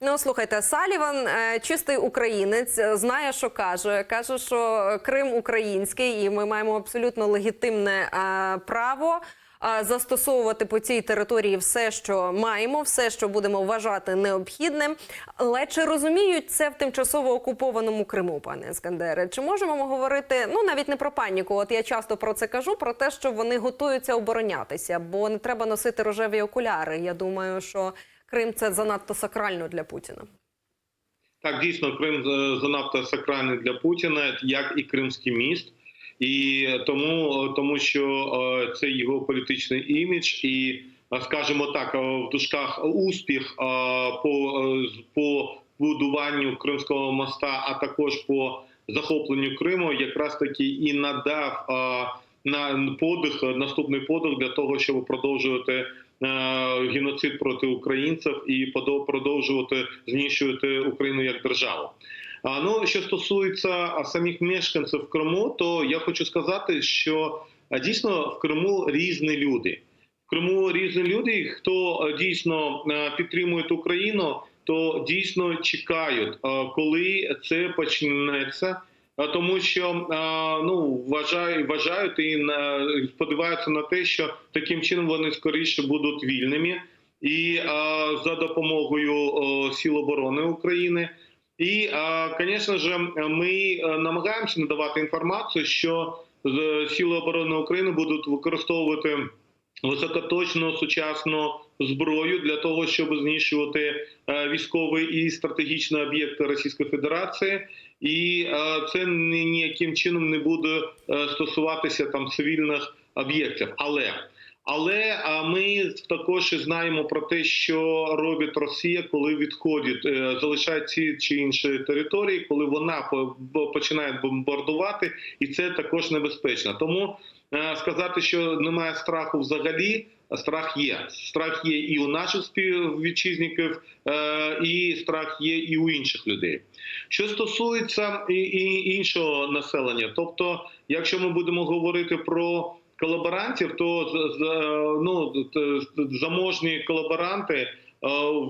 Ну слухайте, Саліван е, чистий українець, е, знає, що каже. каже, що Крим український, і ми маємо абсолютно легітимне е, право. Застосовувати по цій території все, що маємо, все, що будемо вважати необхідним. Але чи розуміють це в тимчасово окупованому Криму, пане Ескандере? Чи можемо ми говорити ну навіть не про паніку? От я часто про це кажу, про те, що вони готуються оборонятися, бо не треба носити рожеві окуляри. Я думаю, що Крим це занадто сакрально для Путіна. Так, дійсно, Крим е, занадто сакральний для Путіна, як і Кримський міст, і тому, тому що е, це його політичний імідж, і е, скажімо так, е, в дужках успіх е, по, е, по будуванню Кримського моста, а також по захопленню Криму, якраз таки і надав е, на подих, наступний подих для того, щоб продовжувати е, геноцид проти українців і продовжувати знищувати Україну як державу. А ну що стосується самих мешканців Криму, то я хочу сказати, що дійсно в Криму різні люди. В Криму різні люди, хто дійсно підтримує Україну, то дійсно чекають, коли це почнеться. А, Тому що ну вважають, вважають і на сподіваються на те, що таким чином вони скоріше будуть вільними, і за допомогою о, сил оборони України. І, звісно ж, ми е, намагаємося надавати інформацію, що Сили оборони України будуть використовувати високоточну сучасну зброю для того, щоб знищувати е, військові і стратегічні об'єкти Російської Федерації, і е, це ніяким чином не буде е, стосуватися там цивільних об'єктів. Але але ми також знаємо про те, що робить Росія, коли відходить, е, залишає ці чи інші території, коли вона по- починає бомбардувати, і це також небезпечно. Тому е, сказати, що немає страху взагалі. Страх є. Страх є і у наших співвітчизників, е, і страх є і у інших людей. Що стосується і іншого населення, тобто, якщо ми будемо говорити про колаборантів, то з- з- ну, заможні колаборанти е,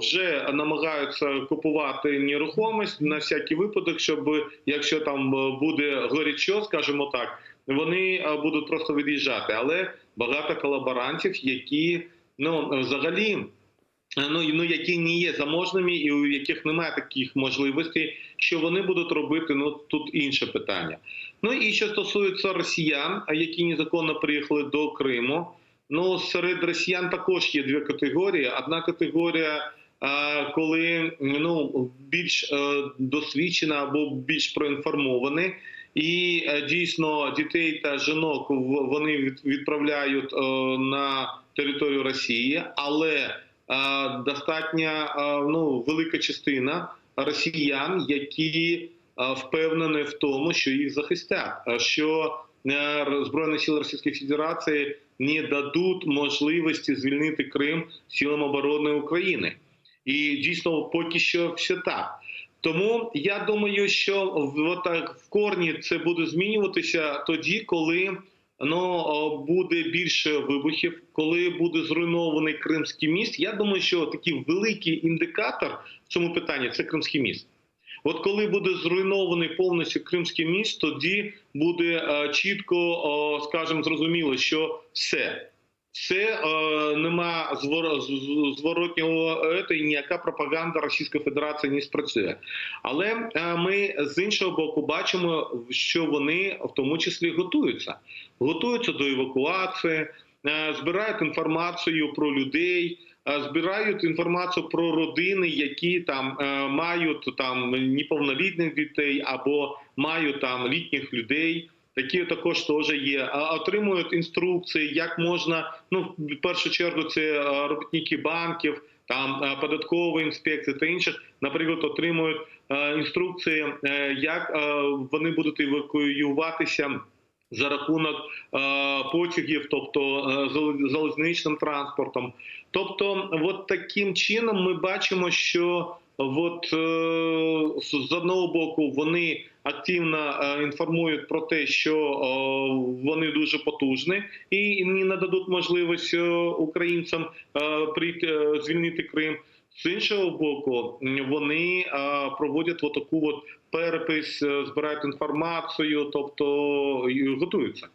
вже намагаються купувати нерухомість на всякий випадок, щоб якщо там е, буде горячо, скажімо так, вони е, будуть просто від'їжджати. Але багато колаборантів, які ну взагалі. Е, Ну, ну, які не є заможними, і у яких немає таких можливостей, що вони будуть робити. Ну тут інше питання. Ну і що стосується росіян, які незаконно приїхали до Криму. Ну серед росіян також є дві категорії. Одна категорія, коли ну більш е, досвідчена або більш проінформовані, і е, дійсно дітей та жінок вони від- відправляють е, на територію Росії, але е, достатня е, ну велика частина росіян, які е, впевнені в тому, що їх захистять, е, що е, Збройні сили Російської Федерації не дадуть можливості звільнити Крим силам оборони України. І дійсно поки що все так. Тому я думаю, що в, отак, в корні це буде змінюватися тоді, коли ну, буде більше вибухів, коли буде зруйнований Кримський міст. Я думаю, що такий великий індикатор в цьому питанні це Кримський міст. От коли буде зруйнований повністю Кримський міст, тоді буде е, чітко, скажімо, зрозуміло, що все. Це е, нема звор, зворотнього і ніяка пропаганда Російської Федерації не спрацює. Але е, ми з іншого боку бачимо, що вони в тому числі готуються. Готуються до евакуації, е, збирають інформацію про людей, е, збирають інформацію про родини, які там е, мають там неповнолітніх дітей або мають там літніх людей. Такі також теж є. Отримують інструкції, як можна. Ну в першу чергу це е, робітники банків, там е, податкової інспекції та інших, наприклад, отримують е, інструкції, як вони будуть евакуюватися. За рахунок потягів, тобто залізничним транспортом, тобто, от таким чином ми бачимо, що от е, з одного боку вони активно е, інформують про те, що е, вони дуже потужні і не нададуть можливість українцям прийти звільнити Крим. З іншого боку, вони проводять отаку от перепис, збирають інформацію, тобто готуються.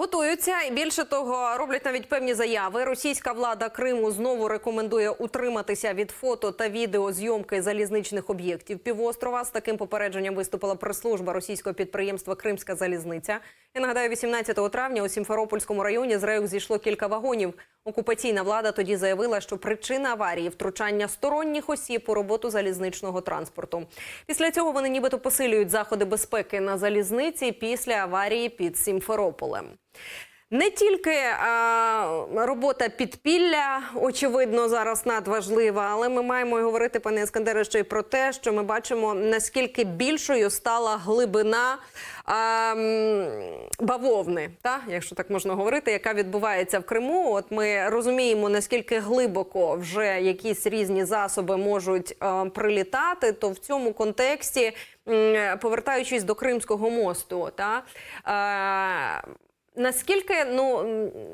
Готуються і більше того, роблять навіть певні заяви. Російська влада Криму знову рекомендує утриматися від фото та відеозйомки залізничних об'єктів півострова. З таким попередженням виступила прес-служба російського підприємства Кримська залізниця. Я нагадаю, 18 травня у Сімферопольському районі з рейок зійшло кілька вагонів. Окупаційна влада тоді заявила, що причина аварії втручання сторонніх осіб у роботу залізничного транспорту. Після цього вони нібито посилюють заходи безпеки на залізниці після аварії під Сімферополем. Не тільки а, робота підпілля, очевидно, зараз надважлива, але ми маємо говорити, пане Іскандере, ще й про те, що ми бачимо, наскільки більшою стала глибина а, бавовни, та, якщо так можна говорити, яка відбувається в Криму. От ми розуміємо, наскільки глибоко вже якісь різні засоби можуть а, прилітати, то в цьому контексті, повертаючись до Кримського мосту, та, а, Наскільки ну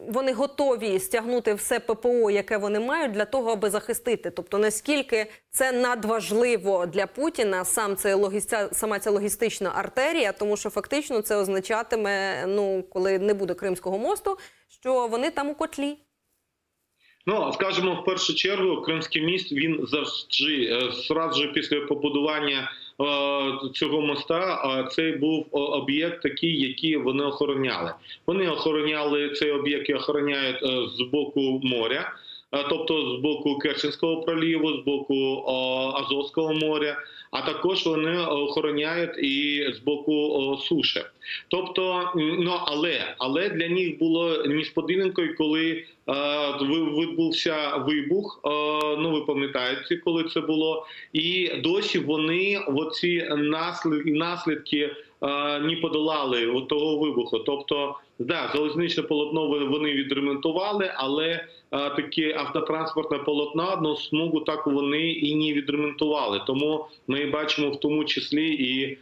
вони готові стягнути все ППО, яке вони мають, для того, аби захистити? Тобто наскільки це надважливо для Путіна сам це логістя, сама ця логістична артерія, тому що фактично це означатиме, ну коли не буде Кримського мосту, що вони там у котлі. Ну скажімо, в першу чергу, Кримський міст він завжди е, зразу після побудування цього моста. а Це був об'єкт такий, який вони охороняли. Вони охороняли цей об'єкт і охороняють е, з боку моря. Е, Тобто з боку Керченського проліву, з боку Азовського моря, а також вони охороняють і з боку суші. Тобто, ну але але для них було несподіванкою, коли е, відбувся вибух. Е, ну ви пам'ятаєте, коли це було, і досі вони оці наслідки, е, не подолали того вибуху. Тобто, да, залізничне полотно вони відремонтували, але е, таке автотранспортне полотно, одну смугу так вони і не відремонтували. Тому ми бачимо в тому числі і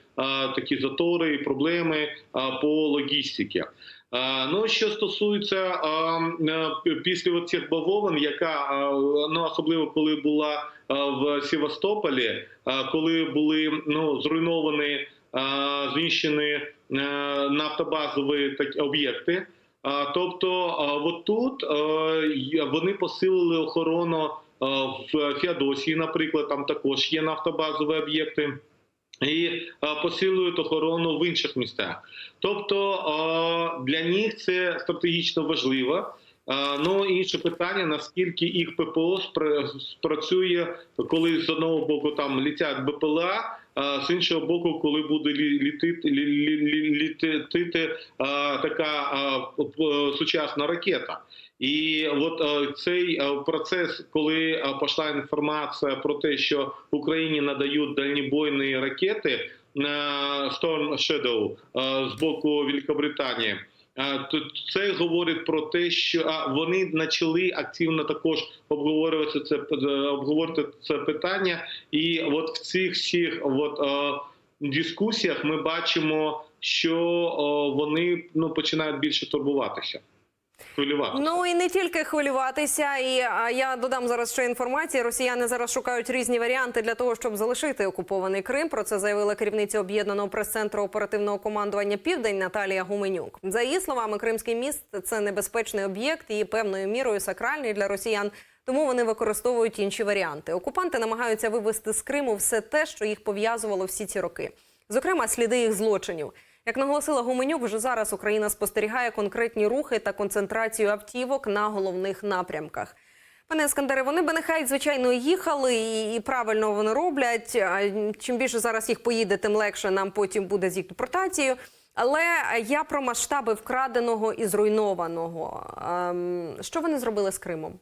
такі затори, і проблеми по логістиці. Ну, що стосується е, після цих бавовин, яка ну особливо коли була в Севастополі, коли були ну зруйновані, знищені е, нафтобазові такі об'єкти. Тобто, а, от тут е, вони посилили охорону в Феодосії, наприклад, там також є нафтобазові об'єкти. І посилюють охорону в інших містах. Тобто для них це стратегічно важливо. Ну інше питання: наскільки їх ППО спра- спрацює, коли з одного боку там літять БПЛА, а з іншого боку, коли буде літити, лі- лі- лі- літити така сучасна ракета. І от цей процес, коли пішла інформація про те, що Україні надають дальнібойні ракети Storm Shadow з боку Великобританії. То Це говорить про те, що вони почали активно також обговорювати це е, обговорити це питання, і от в цих всіх от, е, дискусіях ми бачимо, що е, вони ну починають більше турбуватися. Хвилюватися. Ну і не тільки хвилюватися. І я додам зараз ще інформації. Росіяни зараз шукають різні варіанти для того, щоб залишити окупований Крим. Про це заявила керівниця об'єднаного прес-центру оперативного командування Південь Наталія Гуменюк. За її словами, Кримський міст це небезпечний об'єкт і певною мірою сакральний для росіян. Тому вони використовують інші варіанти. Окупанти намагаються вивести з Криму все те, що їх пов'язувало всі ці роки, зокрема сліди їх злочинів. Як наголосила Гуменюк, вже зараз Україна спостерігає конкретні рухи та концентрацію автівок на головних напрямках. Пане Ескандере, вони би нехай звичайно їхали і, і правильно вони роблять. А Чим більше зараз їх поїде, тим легше нам потім буде з їх депортацією. Але я про масштаби вкраденого і зруйнованого. Ем, Що вони зробили з Кримом?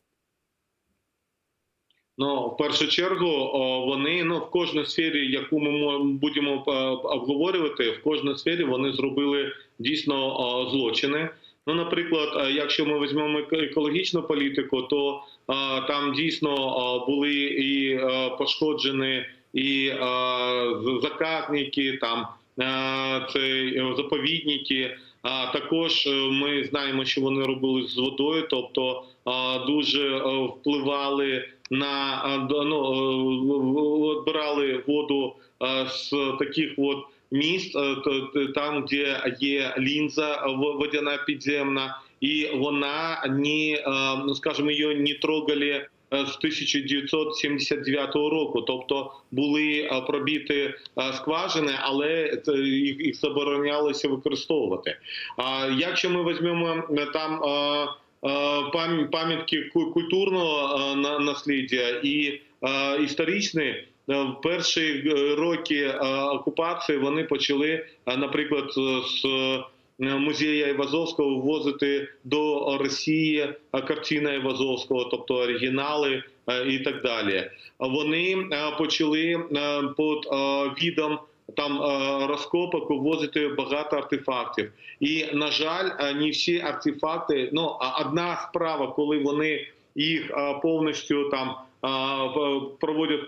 Ну, в першу чергу, вони ну в кожній сфері, яку ми будемо е, обговорювати, в кожній сфері вони зробили дійсно злочини. Ну, наприклад, е, якщо ми візьмемо екологічну політику, то е, там дійсно були і пошкоджені і заказники, там це заповідники. А також ми знаємо, що вони робили з водою, тобто дуже впливали на ну, е, брали воду е, з таких от міст, е, там, де є лінза водяна підземна, і вона е, ну скажімо, її не трогали з 1979 року. Тобто були пробіті е, скважини, але їх, заборонялося використовувати. А якщо ми візьмемо там пам'ятки ку- культурного на- наслідя і історичні, е, в перші роки окупації вони почали, наприклад, з музея Івазовського ввозити до Росії картини Івазовського, тобто оригінали і так далі. Вони почали під відом там е, розкопок вивозити багато артефактів. І на жаль, е, не всі артефакти. Ну одна справа, коли вони їх е, повністю там. Проводять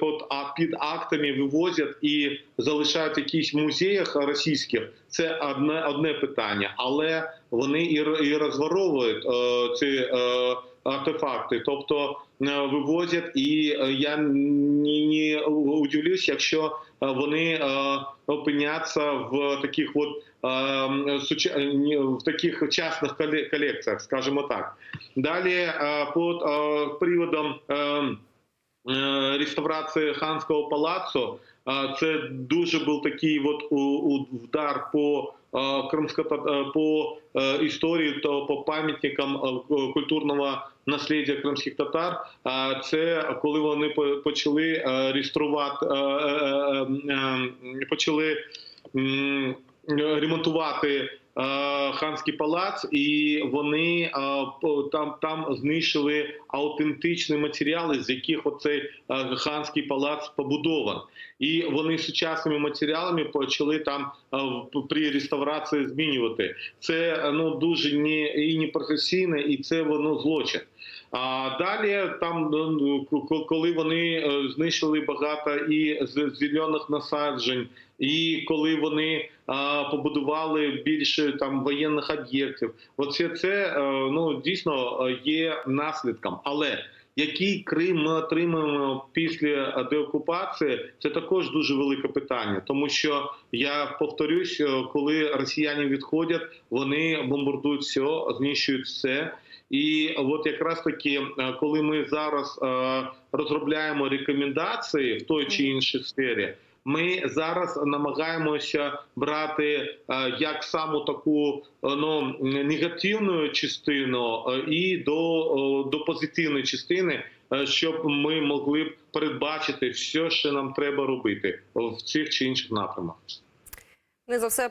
під, актами, вивозять і залишають в якісь музеях російських. Це одне одне питання, але вони і, і розворовують ці артефакти, тобто вивозять, і е, я не удивлюсь, якщо е, вони е, опиняться в таких от е, ні, в таких частних колекціях, скажімо так. Далі по е, приводом е, е, реставрації ханського палацу. Е, Це дуже був такий от удар по кримська кримсько по е, історії то по пам'ятникам е, культурного наслідя кримських татар. А це коли вони по- почали е, реєструвати, е, е, е, е, почали ремонтувати е, ханський палац, і вони е, там, там знищили аутентичні матеріали, з яких оцей е, ханський палац побудований. І вони сучасними матеріалами почали там е, при реставрації змінювати. Це е, ну дуже не і не професійне, і це воно злочин. А далі там, ну, коли вони е, знищили багато і зелених насаджень, і коли вони побудували більше там воєнних об'єктів, оце це е, ну дійсно е, є наслідком. Але який Крим ми отримаємо після деокупації, це також дуже велике питання, тому що я повторюсь, е, коли росіяни відходять, вони бомбардують все, знищують все. І от якраз таки, коли ми зараз розробляємо рекомендації в той чи іншій сфері, ми зараз намагаємося брати е, як саму таку е, ну, негативну частину е, і до, до позитивної частини, щоб ми могли б передбачити все, що нам треба робити в цих чи інших напрямах. Не за все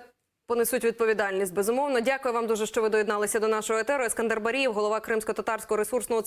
понесуть відповідальність. Безумовно. Дякую вам дуже, що ви доєдналися до нашого етеру. Ескандер Барієв, голова Кримсько-татарського ресурсного.